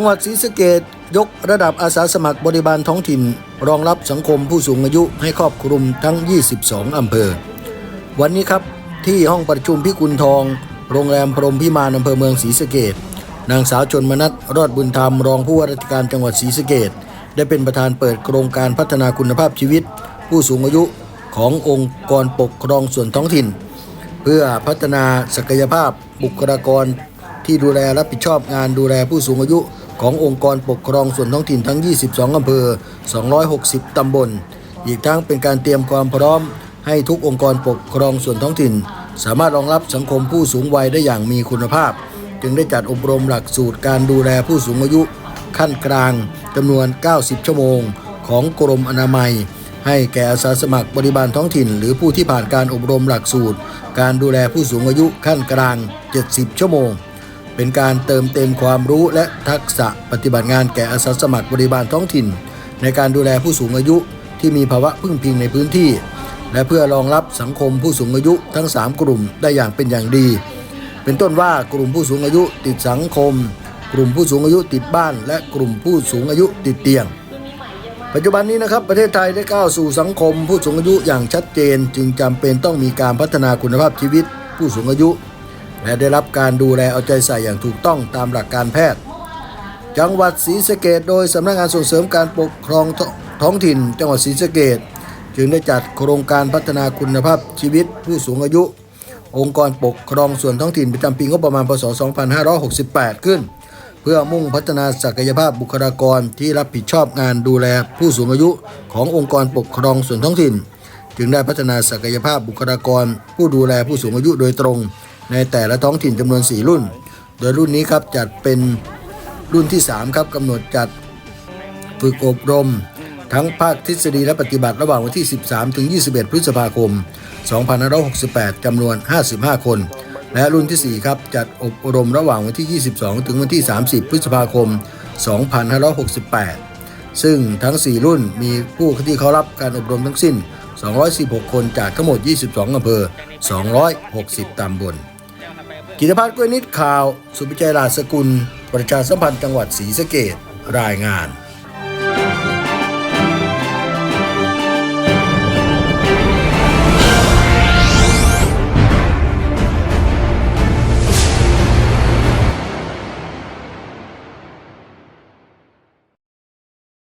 จังหวัดศรีสะเกดยกระดับอาสาสมัครบริบาลท้องถิ่น รองรับสังคมผู้สูงอายุให้ครอบคลุมทั้ง 22 อำเภอ วันนี้ครับที่ห้องประชุมพิกุลทอง โรงแรมพรหมพิมานอำเภอเมืองศรีสะเกดนางสาวชนมนัทรอดบุญธรรมรองผู้ว่าราชการจังหวัดศรีสะเกดได้เป็นประธานเปิดโครงการพัฒนาคุณภาพชีวิต ผู้สูงอายุขององค์กรปกครองส่วนท้องถิ่น เพื่อพัฒนาศักยภาพบุคลากรที่ดูแลรับผิดชอบงานดูแลผู้สูงอายุ ขององค์กรปกครองส่วนท้องถิ่นทั้ง 22 อำเภอ 260 ตำบล อีกทั้งเป็นการเตรียมความพร้อม ให้ทุกองค์กรปกครองส่วนท้องถิ่น สามารถรองรับสังคมผู้สูงวัยได้อย่างมีคุณภาพ จึงได้จัดอบรมหลักสูตรการดูแลผู้สูงอายุ ขั้นกลางจำนวน 90 ชั่วโมง ของกรมอนามัย ให้แก่อาสาสมัครบริบาลท้องถิ่น หรือผู้ที่ผ่านการอบรมหลักสูตร การดูแลผู้สูงอายุขั้นกลาง 70 ชั่วโมง เป็นการเติมเต็มความรู้และทักษะปฏิบัติงานแก่อาสาสมัครบริบาลท้องถิ่น ในการดูแลผู้สูงอายุที่มีภาวะพึ่งพิงในพื้นที่ และเพื่อรองรับสังคมผู้สูงอายุทั้ง 3 กลุ่มได้อย่างเป็นอย่างดี เป็นต้นว่ากลุ่มผู้สูงอายุติดสังคม กลุ่มผู้สูงอายุติดบ้าน และกลุ่มผู้สูงอายุติดเตียง ปัจจุบันนี้นะครับประเทศไทยได้ก้าวสู่สังคมผู้สูงอายุอย่างชัดเจน จึงจำเป็นต้องมีการพัฒนาคุณภาพชีวิต ผู้สูงอายุ และได้รับการดูแลเอาใจใส่อย่างถูกต้องตามหลักการแพทย์ จังหวัดศรีสะเกดโดยสำนักงานส่งเสริมการปกครองทท้องถิ่น จังหวัดศรีสะเกดจึงได้จัดโครงการพัฒนาคุณภาพชีวิตผู้สูงอายุ องค์กรปกครองส่วนท้องถิ่นประจำปีงบประมาณพศ 2568 ขึ้น เพื่อมุ่งพัฒนาศักยภาพบุคลากรที่รับผิดชอบงานดูแลผู้สูงอายุขององค์กรปกครองส่วนท้องถิ่น จึงได้พัฒนาศักยภาพบุคลากร ผู้ดูแลผู้สูงอายุโดยตรง ในแต่ละท้องถิ่นจำนวน 4 รุ่น โดยรุ่นนี้ครับจัดเป็นรุ่นที่ 3 ครับกำหนดจัดฝึกอบรม ทั้งภาคทฤษฎีและปฏิบัติระหว่างวันที่ 13 ถึง 21 พฤษภาคม 2568 จำนวน 55 คน และรุ่นที่ 4 ครับ จัดอบรมระหว่างวันที่ 22 ถึงวันที่ 30 พฤษภาคม 2568 ซึ่งทั้ง 4 รุ่นมีผู้ที่เขารับการอบรมทั้งสิ้น 216 คนจากทั้งหมด 22 อำเภอ 260 ตำบล กิตพัฒน์กล้วยนิดข่าว สุพิชัยราชสกุล ประชาสัมพันธ์จังหวัดศรีสะเกดรายงาน